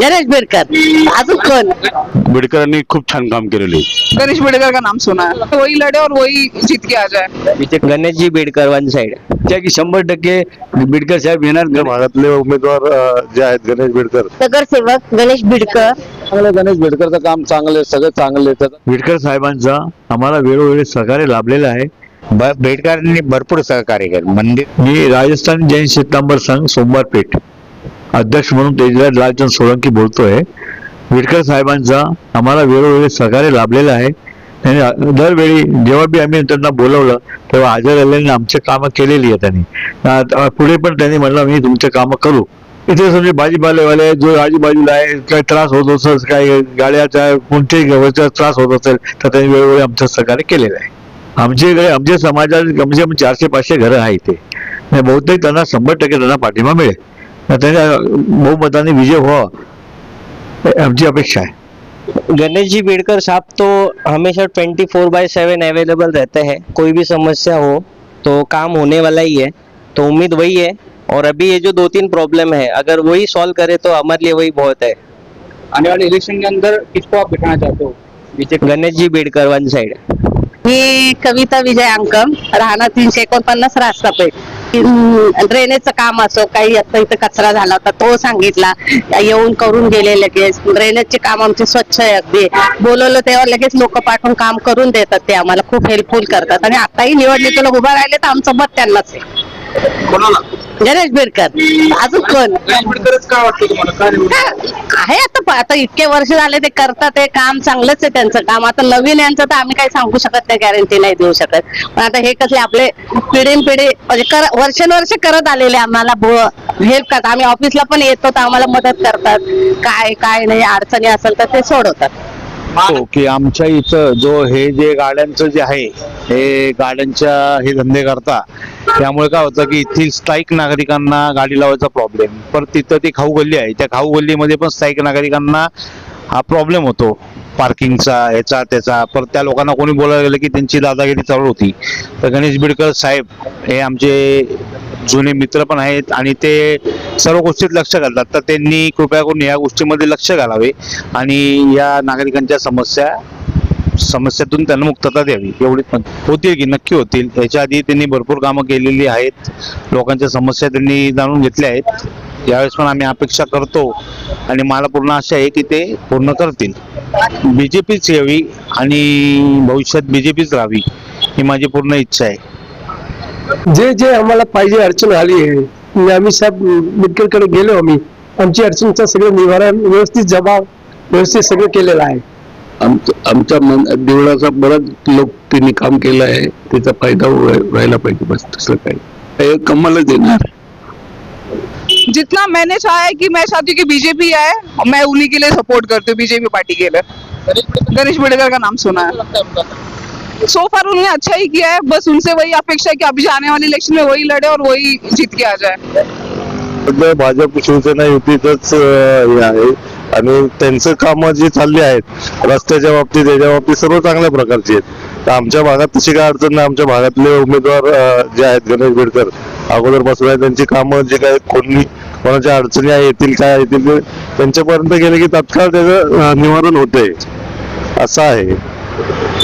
गणेश बिडकर. अजून कोण? बिडकरांनी खूप छान काम केलेले. गणेश बिडकर का नाम सुना? है वही लड़े और वही जीत के आ जाए. गणेश जी बेडकर वन साइड की शंभर टक्के बिडकर साहेब येणार भागातले उमेदवार अं, जे आहेत गणेश बिडकर. नगरसेवक गणेश बिडकर. चांगलं गणेश बिडकरचं काम चांगलं सगळं चांगलं बिडकर साहेबांचा आम्हाला वेळोवेळी सहकार्य लाभलेलं आहे. बेडकरांनी भरपूर सहकार्य केलं. मंदिर मी राजस्थान जैन शेतांबर संघ सोमवार पेठ अध्यक्ष म्हणून तेजराज लालचंद सोळंकी बोलतोय. विडकर साहेबांचा आम्हाला वेळोवेळी सहकार्य लाभलेलं आहे. त्यांनी दरवेळी जेव्हा बी आम्ही त्यांना बोलवलं तेव्हा हजर आलेली आमचे कामं केलेली आहे त्यांनी. पुढे पण त्यांनी म्हणलं मी तुमचे कामं करू. इथे समजा भाजीपालेवाले जो आजूबाजूला आहे काही त्रास होत असेल काही गाड्याचा कोणत्याही गव्हाचा त्रास होत असेल तर त्यांनी वेळोवेळी आमचं सहकार्य केलेलं आहे. आमचे आमच्या समाजात कमसे कम चारशे पाचशे घरं आहे ते बहुतेक त्यांना शंभर टक्के त्यांना पाठिंबा मिळेल. त्यांच्या बहुमताने विजय व्हावा हे आमची अपेक्षा आहे गणेश जी बेडकर साहब तो हमेशा twenty four by seven available रहते हैं कोई भी समस्या हो तो काम होने वाला ही है तो उम्मीद वही है और अभी ये जो दो तीन प्रॉब्लम है अगर वही सॉल्व करे तो हमारे लिए वही बहुत है आने वाले इलेक्शन के अंदर किसको आप बिठाना चाहते हो BJP Ganesh ji Bedkar one side मी कविता विजय अंकम राहणार तीनशे एकोणपन्नास रास्ता पेठ ड्रेनेजचं काम असो काही आता इथं कचरा झाला होता तो सांगितला. येऊन करून गेले लगेच. ड्रेनेजचे काम आमचे स्वच्छ आहे अगदी. बोलवलं तेव्हा लगेच लोक पाठवून काम करून देतात ते आम्हाला. खूप हेल्पफुल करतात. आणि आताही निवडणुकीला उभा राहिले तर आमचं मत त्यांनाच आहे. कोणाला? गणेश बिडकर अजून कोण? गणेश बिडकरच का वाटतं तुम्हाला? का निवडून आहे आता प- आता इतके वर्ष झाले ते करतात ते काम चांगलंच आहे त्यांचं काम. आता नवीन यांचं तर आम्ही काही सांगू शकत नाही गॅरंटी नाही देऊ शकत. पण आता हे कसले आपले पिढीन पिढी म्हणजे कर वर्षानुवर्ष करत आलेले आम्हाला हेल्प करतात. आम्ही ऑफिसला पण येतो तर आम्हाला मदत करतात. काय काय नाही अडचणी असेल तर ते सोडवतात. हो की आमच्या इथं जो हे जे गाड्यांचं जे आहे हे गाड्यांच्या हे धंदे करता त्यामुळे काय होतं की येथील स्थायिक नागरिकांना गाडी लावायचा प्रॉब्लेम पर तिथं ती खाऊ गल्ली आहे. त्या खाऊ गल्लीमध्ये पण स्थायिक नागरिकांना हा प्रॉब्लेम होतो. पार्किंगचा ह्याचा त्याचा. पर त्या लोकांना कोणी बोलायला गेलं की त्यांची दादागिरी चालू होती. तर गणेश बिडकर साहेब हे आमचे जुने मित्र पण आहेत आणि ते सर्व गोष्टीत लक्ष घालतात. तर त्यांनी कृपया करून या गोष्टीमध्ये लक्ष घालावे आणि या नागरिकांच्या समस्या समस्यातून त्यांना मुक्तता द्यावी. एवढी पण होतील की नक्की होतील. याच्या आधी त्यांनी भरपूर कामं केलेली आहेत. लोकांच्या समस्या त्यांनी जाणून घेतल्या आहेत. यावेळेस पण आम्ही अपेक्षा करतो आणि मला पूर्ण आशा आहे की ते पूर्ण करतील. बीजेपीच यावी आणि भविष्यात बीजेपीच राहावी ही माझी पूर्ण इच्छा आहे. जे जे आम्हाला पाहिजे अडचण आली आहे आम्ही साहेब बिडकरकडे गेलो आम्ही. आमची अडचणचं सगळं निवारण व्यवस्थित जबाब व्यवस्थित सगळं केलेलं आहे. आमचं आमच्या मन देवळाचा बराच लोक त्यांनी काम केलं आहे त्याचा फायदा व्हाय- व्हायला पाहिजे बस दुसरं काय हे कमालच देणार. जितना मैंने चाहा है कि मैं चाहती हूँ कि बीजेपी आए मैं उन्हीं के लिए सपोर्ट करती हूँ बीजेपी पार्टी के लिए। गणेश बिडकर का नाम सुना है। सो फार उन्होंने अच्छा ही किया है बस उनसे वही अपेक्षा है कि अभी आने वाले इलेक्शन में वही लड़े और वही जीत के आ जाए। सध्या भाजप शिवसेना युतीतच हे आहे. आणि त्यांचं कामं जी चालली आहेत रस्त्याच्या बाबतीत याच्या बाबतीत सर्व चांगल्या प्रकारची आहेत. तर आमच्या भागात तशी काय अडचण नाही. आमच्या भागातले उमेदवार अं, जे आहेत गणेश बिडकर अगोदरपासून आहे. त्यांची कामं जे काय कोणी कोणाच्या अडचणी आहे येतील काय येतील ते त्यांच्यापर्यंत गेले की तात्काळ त्याचं अं, निवारण होते असं आहे.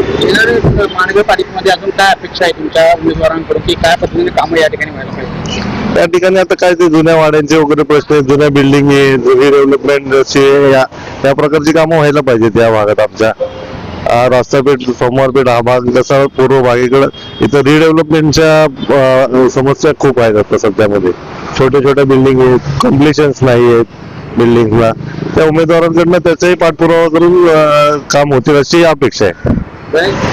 महानगरपालिकेमध्ये अजून काय अपेक्षा आहे तुमच्या उमेदवारांकडून? की काय पद्धतीने कामं या ठिकाणी व्हायला पाहिजे? त्या ठिकाणी आता काय ते जुन्या वाड्यांचे वगैरे प्रश्न आहेत जुन्या बिल्डिंग आहे रिडेव्हलपमेंट या या प्रकारची कामं व्हायला पाहिजेत या भागात आमच्या. रस्ता पेठ सोमवार पेठ हा भाग जसा पूर्व भागेकडे इथं रिडेव्हलपमेंटच्या समस्या खूप आहेत आता सध्यामध्ये. छोट्या छोट्या बिल्डिंग आहेत कम्प्लिशन्स नाही आहेत बिल्डिंगला त्या उमेदवारांकडनं त्याचाही पाठपुरावा करून काम होतील अशी अपेक्षा आहे.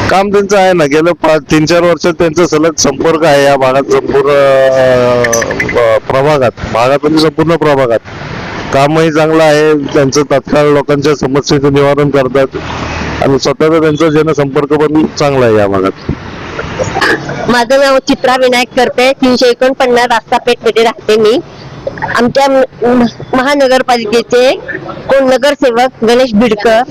काम त्यांचं आहे ना गेलं पाच तीन चार वर्षात त्यांचा सलग संपर्क आहे या भागात संपूर्ण अं, प्रभागात. भागात म्हणजे संपूर्ण प्रभागात. कामही चांगलं आहे त्यांचं तात्काळ लोकांच्या समस्येचं निवारण करतात. आणि स्वतःचा त्यांचा जनसंपर्क पण चांगला आहे या भागात. माझं नाव चित्रा विनायक करते. तीनशे एकोणपन्नास रास्ता पेठमध्ये राहते मी. आमच्या म- महानगरपालिकेचे कोण नगरसेवक गणेश बिडकर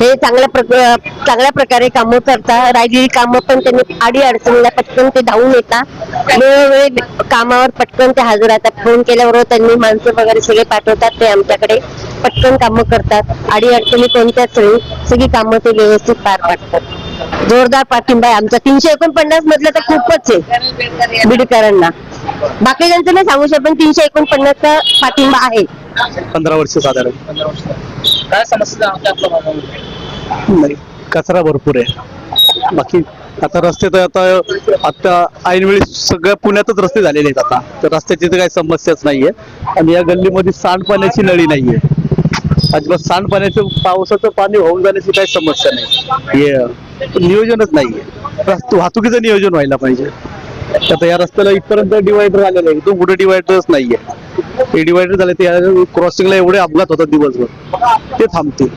हे चांगल्या प्रक- चांगल्या प्रकारे कामं करता राहिलेली कामं पण त्यांनी आडी अडचणीला पटकन ते धावून येतात वेळोवेळी कामावर पटकन ते हजर राहतात. फोन केल्यावर त्यांनी माणसं वगैरे सगळे पाठवतात ते आमच्याकडे पटकन कामं करतात. आडी अडचणी कोणत्याच वेळी सगळी कामं ते व्यवस्थित पार पाडतात. जोरदार पाठिंबा आहे आमचा. तीनशे एकोणपन्नास मधलं तर खूपच आहे बीडकरांना. बाकीच्यांचं नाही सांगू शकत पण तीनशे एकोणपन्नासचा पाठिंबा आहे. पंधरा वर्ष साधारण. काय समस्या नाही कचरा भरपूर आहे. बाकी आता रस्ते तर आता आता ऐनवेळी सगळ्या पुण्यातच रस्ते झालेले आहेत आता. तर रस्त्याची तर काही समस्याच नाहीये. आणि या गल्लीमध्ये सांडपाण्याची नळी नाहीये. अजिबात सांडपाण्याचं पावसाचं पाणी वाहून जाण्याची काही समस्या नाही. हे नियोजनच नाहीये. रस्त- वाहतुकीचं नियोजन व्हायला पाहिजे. आता या रस्त्याला इथपर्यंत डिवायडर आलेला आहे. तो कुठे डिवायडरच नाहीये. हे डिवायडर झाले ते क्रॉसिंगला एवढे अपघात होतात दिवसभर. ते थांबतील.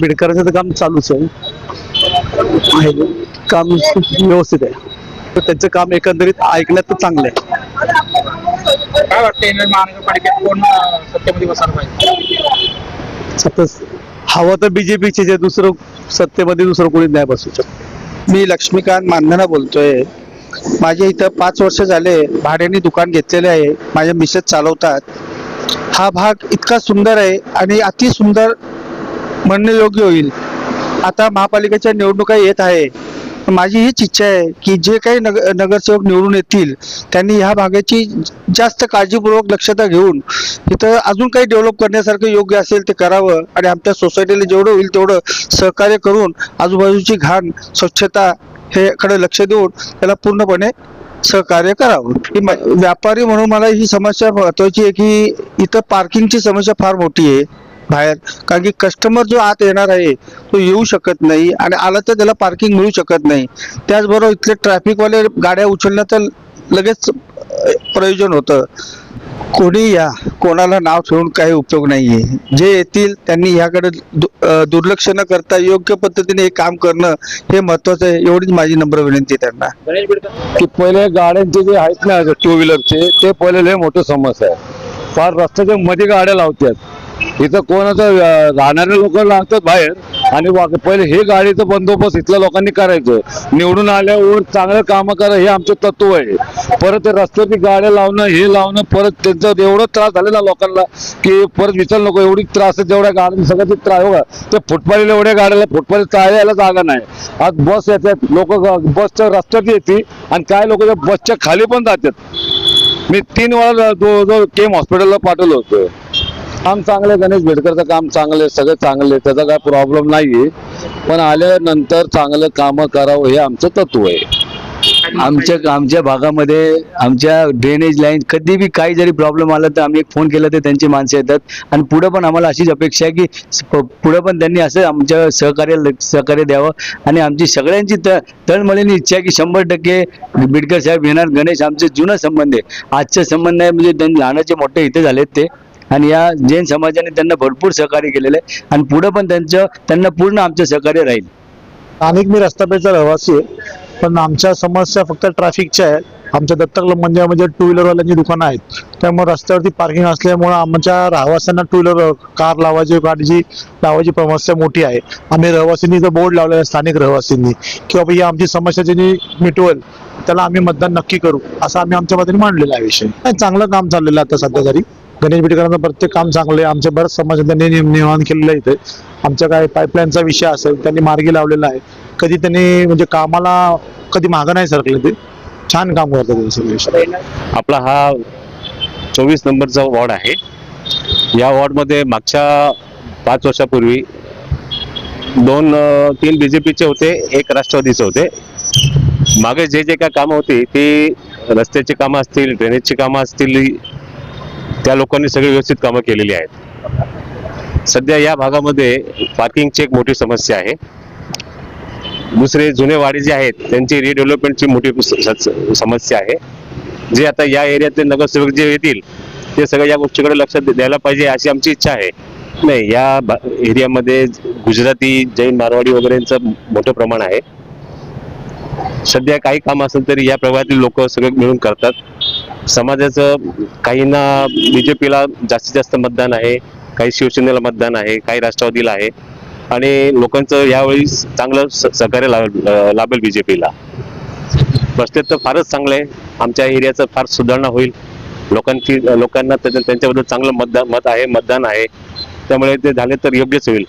बिडकरांचं तर काम चालूच आहे. काम व्यवस्थित आहे. तर त्यांचं काम एकंदरीत ऐकण्यात तर चांगलं आहे. काय वाटतं येणार महानगरपालिकेत कोण अं, सत्तेमध्ये बसायला पाहिजे? आता हवं तर बीजेपीचे जे दुसरं सत्तेमध्ये दुसरं कोणी नाही बसू शकत. मी लक्ष्मीकांत मानधना बोलतोय. माझ्या इथं पाच वर्ष झाले भाड्याने दुकान घेतलेले आहे. माझ्या मिसेस चालवतात. हा भाग इतका सुंदर आहे आणि अति सुंदर म्हणणे योग्य होईल. आता महापालिकेच्या निवडणुका येत आहे. माझी हीच इच्छा आहे की जे काही नग नगरसेवक निवडून येतील त्यांनी ह्या भागाची जास्त काळजीपूर्वक लक्षता घेऊन तिथं अजून काही डेव्हलप करण्यासारखं योग्य असेल ते करावं आणि आमच्या सोसायटीला जेवढं होईल तेवढं सहकार्य करून आजूबाजूची घाण स्वच्छता हे कडे लक्ष देऊन त्याला पूर्णपणे सहकार्य करावं. व्यापारी म्हणून मला ही समस्या महत्वाची आहे की इथं पार्किंगची समस्या फार मोठी आहे. बाहेर. कारण की कस्टमर जो आत येणार आहे तो येऊ शकत नाही आणि आला तर त्याला पार्किंग मिळू शकत नाही. त्याचबरोबर इथले ट्रॅफिकवाले गाड्या उचलण्याचं लगेच प्रयोजन होतं. कोणी या कोणाला नाव ठेवून काही उपयोग नाहीये. जे येतील त्यांनी ह्याकडे दुर्लक्ष न करता योग्य पद्धतीने हे काम करणं हे महत्वाचं आहे. एवढीच माझी नम्र विनंती आहे त्यांना. की पहिले गाड्यांचे जे आहेत ना टू व्हीलरचे ते पहिले लय मोठं समस्या आहे. फार रस्त्याच्या मध्ये गाड्या लावतात. इथं कोणाचं अं, राहणारे लोक लागतात बाहेर. आणि पहिले हे गाडीचं बंदोबस्त इथल्या लोकांनी करायचं. निवडून आल्यावर चांगलं कामं करा हे आमचं तत्व आहे. परत रस्त्याची गाड्या लावणं हे लावणं परत त्यांचं एवढं त्रास झालेला लोकांना की परत विचार नको एवढी त्रास जेवढ्या तेवढ्या गाड्या सगळ्याची त्रास बघा. ते फुटपाथीला एवढ्या गाड्याला फुटपाथी चालायला जागा नाही. आज बस येतात लोक बसच्या रस्त्यात येते आणि काय लोक बसच्या खाली पण जातात. मी तीन वेळा जो जो केम हॉस्पिटलला पाठवलं होतं. काम चांगलं गणेश बेडकरचं काम चांगलं आहे सगळं चांगलं आहे त्याचा काय प्रॉब्लेम नाहीये. पण आल्यानंतर चांगलं कामं करावं हे आमचं तत्व आहे. आमच्या आमच्या भागामध्ये आमच्या ड्रेनेज लाईन कधी बी काही जरी प्रॉब्लेम आला तर आम्ही एक फोन केला तर त्यांची माणसं येतात. आणि पुढे पण आम्हाला अशीच अपेक्षा आहे की पुढं पुढे पण त्यांनी असं आमच्या सहकार्य सहकार्य द्यावं. आणि आमची सगळ्यांची त तळमळीने इच्छा आहे की शंभर टक्के बिडकर साहेब येणार. गणेश आमचे जुना संबंध आहे. आजचा संबंध आहे म्हणजे त्यांनी लहानाचे मोठे इथे झालेत ते. आणि या जैन समाजाने त्यांना भरपूर सहकार्य केलेलं आहे. आणि पुढे पण त्यांचं त्यांना पूर्ण आमचं सहकार्य राहील. स्थानिक मी रस्त्यापेक्षा रहिवासी आहे पण आमच्या समस्या फक्त ट्रॅफिकच्या आहेत. आमच्या दत्तक मंदिरामध्ये टू व्हीलरवाल्यांची दुकानं आहेत. त्यामुळे रस्त्यावरती पार्किंग असल्यामुळे आमच्या रहिवाशांना टू व्हीलर कार लावायची गाडीची लावायची समस्या मोठी आहे. आम्ही रहिवासींनी जो बोर्ड लावलेला आहे स्थानिक रहिवासींनी की बाबा ही आमची समस्या ज्यांनी मिटवेल त्याला आम्ही मतदान नक्की करू असं आम्ही आमच्या मतीने मांडलेला आहे विषय. चांगलं काम चाललेलं आता सध्या तरी. गणेश बिडकरांचं प्रत्येक काम चांगलं आहे. आमच्या बऱ्याच समाज त्यांनी निर्माण केलेलं आहे इथे आमच्या काय पाईपलाईनचा विषय असेल त्यांनी मार्गी लावलेला आहे. कधी त्यांनी म्हणजे कामाला कधी मागं नाही सरकले ते. छान काम करतात ते सगळे विषय. आपला हा चोवीस नंबरचा वॉर्ड आहे. या वॉर्डमध्ये मागच्या पाच वर्षापूर्वी दोन तीन बी जे पीचे होते एक राष्ट्रवादीचे होते. मागे जे जे काय कामं होती ती रस्त्याची कामं असतील ड्रेनेजची कामं असतील त्या लोकांनी सगळी व्यवस्थित कामं केलेली आहेत. सध्या या भागामध्ये पार्किंगची एक मोठी समस्या आहे. दुसरे जुने वाडी जे आहेत त्यांची रिडेव्हलपमेंटची मोठी समस्या आहे. जे आता या एरियातले नगरसेवक जे येतील ते सगळं या गोष्टीकडे लक्ष द्यायला पाहिजे अशी आमची इच्छा आहे. नाही या एरियामध्ये गुजराती जैन मारवाडी वगैरेंचं मोठं प्रमाण आहे. सध्या काही काम असेल तरी या प्रभागातील लोक सगळे मिळून करतात. समाजाचं काहींना बीजेपीला जास्तीत जास्त मतदान आहे काही शिवसेनेला मतदान आहे काही राष्ट्रवादीला आहे. आणि लोकांचं यावेळी चांगलं सहकार्य ला- लाभेल बीजेपीला. बसते तर फारच चांगलं आहे. आमच्या एरियाचं फार सुधारणा होईल. लोकांची लोकांना त्यांच्याबद्दल चांगलं मतदान मत आहे मतदान आहे. त्यामुळे ते झाले तर योग्यच होईल.